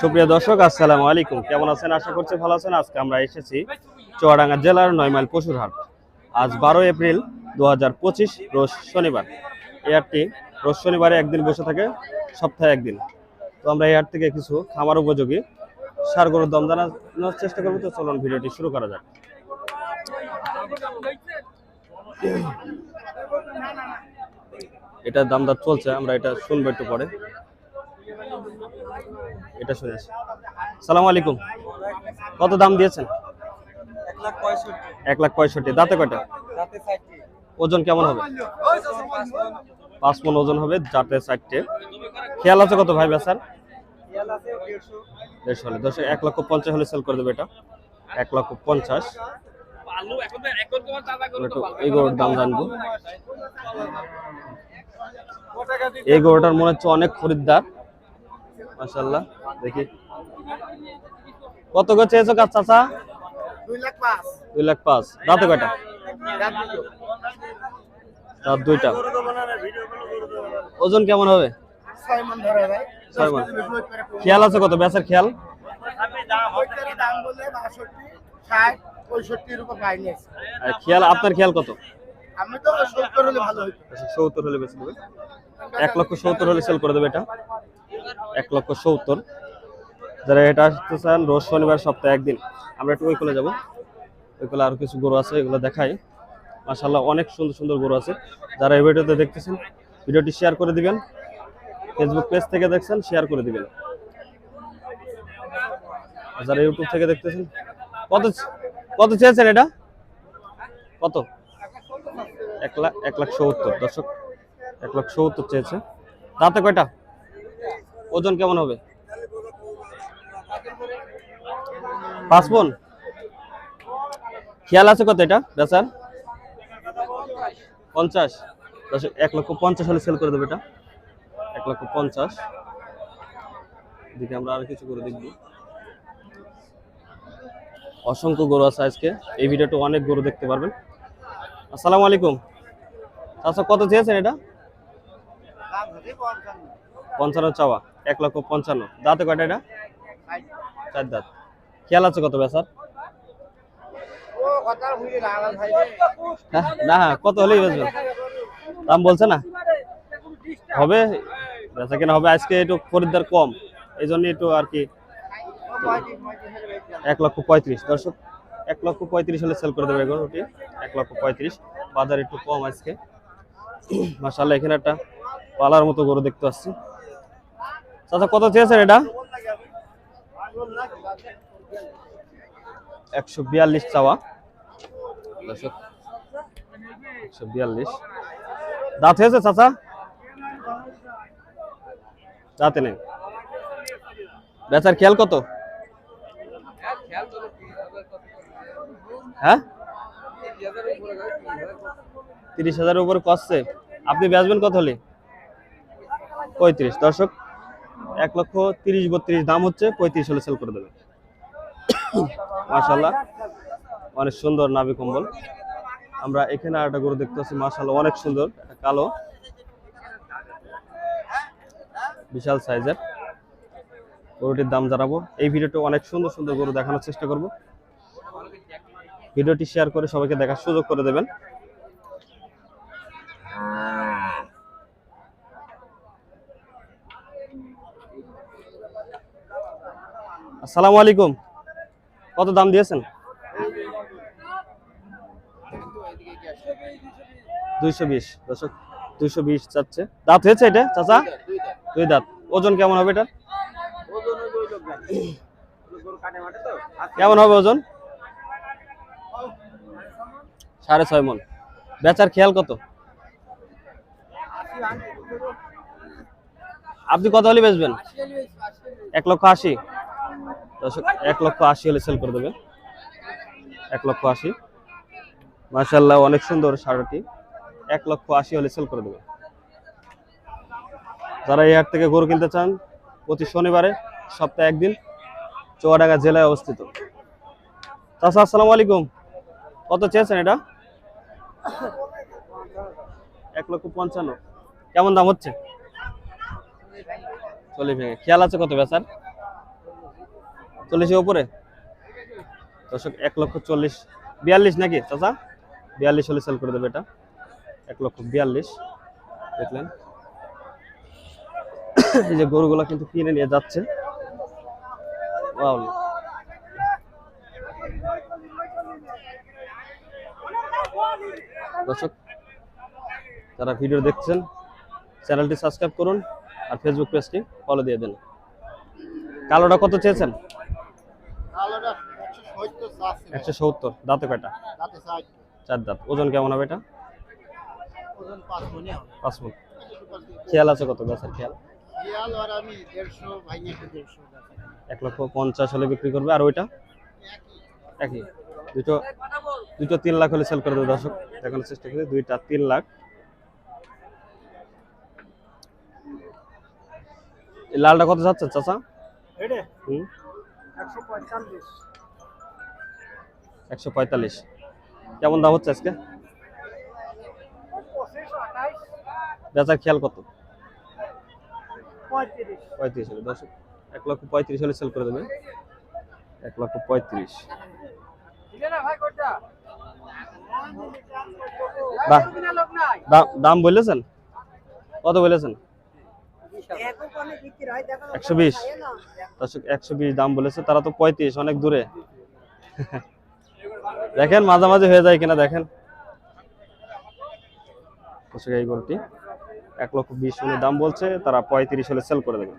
সুপ্রিয় দর্শক, আসসালামু আলাইকুম। কেমন আছেন? আশা করছি ভালো আছেন। আজকে আমরা এসেছি চুয়াডাঙ্গা জেলার নয়মাইল পশুর হাট আজ বারো এপ্রিল দুহাজার পঁচিশ রোজ শনিবার। হাটটি রোজ শনিবারে একদিন বসে থাকে, সপ্তাহে একদিন। তো আমরা হাট থেকে কিছু খামার উপযোগী সার গরুর দম জানানোর চেষ্টা করব। তো চলুন ভিডিওটি শুরু করা যাক। এটার দাম দর চলছে, আমরা এটা শুনব একটু পরে। এটা শুনেছি। সালাম আলাইকুম। কত দাম দিয়েছেন? এক লাখ পঁয়ষট্টি। দাঁতে কয়টা? ওজন কেমন হবে? পাঁচ মন ওজন হবে যাতে চারটে। খেয়াল আছে কত ভাই বেসার দেড়শো হলে। দশ, এক লক্ষ পঞ্চাশ হলে সেল করে দেবে এটা। এক লক্ষ পঞ্চাশ। এই গরুর দাম জানব। এই গরুটার মনে হচ্ছে অনেক খরিদ্দার। মাসাল্লাহ দেখি। কত করে চেয়েছো কাজ চাচা? দুই লাখ পাঁচ। দাঁতে কয়টা? রাত দুইটা। ওজন কেমন হবে? ছয় মন। খেয়াল আছে কত? বেচার খেয়াল? খেয়াল আপনার খেয়াল কত? আমি তো সত্তর হলে ভালো বেশি দেবে। এক লক্ষ সত্তর হলে সেল করে দেবে এটা। এক লক্ষ সত্তর। যারা এটা আসতে চান, রোজ শনিবার সপ্তাহে একদিন, আমরা একটু ওই কোলে যাব। ওই কোলে আরও কিছু গরু আছে, এগুলো দেখাই। মাসাল্লাহ অনেক সুন্দর সুন্দর গরু আছে। যারা এই ভিডিওতে দেখতেছেন, ভিডিওটি শেয়ার করে দিবেন। ফেসবুক পেজ থেকে দেখছেন শেয়ার করে দিবেন। যারা ইউটিউব থেকে দেখতেছেন, কত কত চেয়েছেন এটা? কত? এক লাখ এক লাখ সত্তর। দর্শক, এক লাখ সত্তর চেয়েছে। তাতে কয়টা? ওজন কেমন হবে? পাঁচ খেয়াল আছে কত এটা? বেচার পঞ্চাশ। এক লক্ষ পঞ্চাশ হলে সেল করে দেবে এটা। এক লক্ষ পঞ্চাশ। এদিকে আমরা আর কিছু করে দেখব। অসংখ্য গরু আছে আজকে। এই ভিডিওটা অনেক গরু দেখতে পারবেন। আসসালামু আলাইকুম। আচ্ছা কত চেয়েছেন এটা? পঞ্চান্ন চাওয়া। এক লক্ষ পঞ্চান্ন। দাঁতে কয়টা এটা? চার দাঁত। খেয়াল আছে কত বেচার? হ্যাঁ, না কত হলেই বেচবেন দাম বলছে না? হবে? বেচা কেনা হবে আজকে একটু খরিদ্দার কম এই জন্য একটু আর কি। এক লক্ষ পঁয়ত্রিশ দর্শক এক লক্ষ পঁয়ত্রিশ হলে সেল করে দেবে এখন ওটি এক লক্ষ পঁয়ত্রিশ বাজার একটু কম আজকে। মাসাল্লাহ এখানে একটা পালার মতো গরু দেখতে পাচ্ছি। চাচা কত চেয়েছেন এটা? একশো বিয়াল্লিশ চাওয়া। দর্শক একশো বিয়াল্লিশ। দাঁত হয়েছে চাচা? দাঁতে নেই। বেচার খেয়াল কত? হ্যাঁ? তিরিশ হাজারের উপরে কষছে। আপনি বেচবেন কত হলে? পঁয়ত্রিশ। দর্শক এক লক্ষ তিরিশ বত্রিশ দাম হচ্ছে পঁয়ত্রিশ হলে সেল করে দেবে মাশাল্লাহ অনেক সুন্দর নাভি কম্বল। আমরা এখানে আর একটা গরু দেখতে পাচ্ছি মাশাল্লাহ অনেক সুন্দর কালো। বিশাল সাইজের। গরুটির দাম জানাব। এই ভিডিওটা অনেক সুন্দর সুন্দর গরু দেখানোর চেষ্টা করব। ভিডিওটি শেয়ার করে সবাইকে দেখার সুযোগ করে দেবেন। আসসালামু আলাইকুম। কত দাম দিয়েছেন? দুইশো বিশ। দর্শক, দুইশো বিশ চাচ্ছে দাঁত হয়েছে এটা, চাচা? দুই দাঁত। ওজন কেমন হবে এটা কেমন হবে ওজন? সাড়ে ছয় মন। বেচার খেয়াল কত? আপনি কত হলে বেচবেন? এক লক্ষ আশি। এক লক্ষ আশি হলে সেল করে দেবে এক লক্ষ আশি। মার্শাল্লাহ অনেক সুন্দর শাড়িটি। এক লক্ষ আশি হলে সেল করে দেবে যারা এই হাট থেকে গরু কিনতে চান, প্রতি শনিবারে, সপ্তাহে একদিন চুয়াডাঙ্গা জেলায় অবস্থিত। চাচা, আসসালামু আলাইকুম। কত চেয়েছেন এটা? এক লক্ষ পঞ্চান্ন। কেমন দাম হচ্ছে? চল্লিশ ভেঙে। খেয়াল আছে কত বেচার? চল্লিশের উপরে? দর্শক, এক লক্ষ চল্লিশ, বিয়াল্লিশ নাকি চাচা? বিয়াল্লিশ হলে সেল করে দেবে এটা। এক লক্ষ বিয়াল্লিশ, দেখলেন। এই যে গরুগুলো কিন্তু কিনে নিয়ে যাচ্ছে. দর্শক, যারা ভিডিও দেখছেন, চ্যানেলটি সাবস্ক্রাইব করুন আর ফেসবুক পেজটি ফলো দিয়ে দেন। কালোটা কত চেয়েছেন? একশো সত্তর দাঁতে কয়টা? চার দাঁত। ওজন কেমন হবে এটা? ওজন পাঁচ মনে খেয়াল আছে কত গাছের খেয়াল? এক লক্ষ পঞ্চাশ হলে বিক্রি করবে আর ওইটা? একই। দুটো দুটো তিন লাখ হলে সেল করে দেবে দর্শক। দেখানোর চেষ্টা করি দুইটা তিন লাখ। এই লালটা কত যাচ্ছে চাচা? এটা? হুম? একশো পঁয়তাল্লিশ। একশো পঁয়তাল্লিশ। কেমন দাম হচ্ছে আজকে? বেচার খেয়াল কত? পঁয়ত্রিশ হলে। দর্শক, এক লক্ষ পঁয়ত্রিশ হলে সেল করে দেবে। এক লক্ষ পঁয়ত্রিশ। দাম বলেছেন? কত বলেছেন? একশো বিশ। একশো বিশ দাম বলেছে, তারা তো পঁয়ত্রিশ, অনেক দূরে। দেখেন, মাঝামাঝি হয়ে যায় কিনা, দেখেন। এই গরুটি, এক লক্ষ বিশ হলে দাম বলছে, তারা পঁয়ত্রিশ হলে সেল করে দেবে।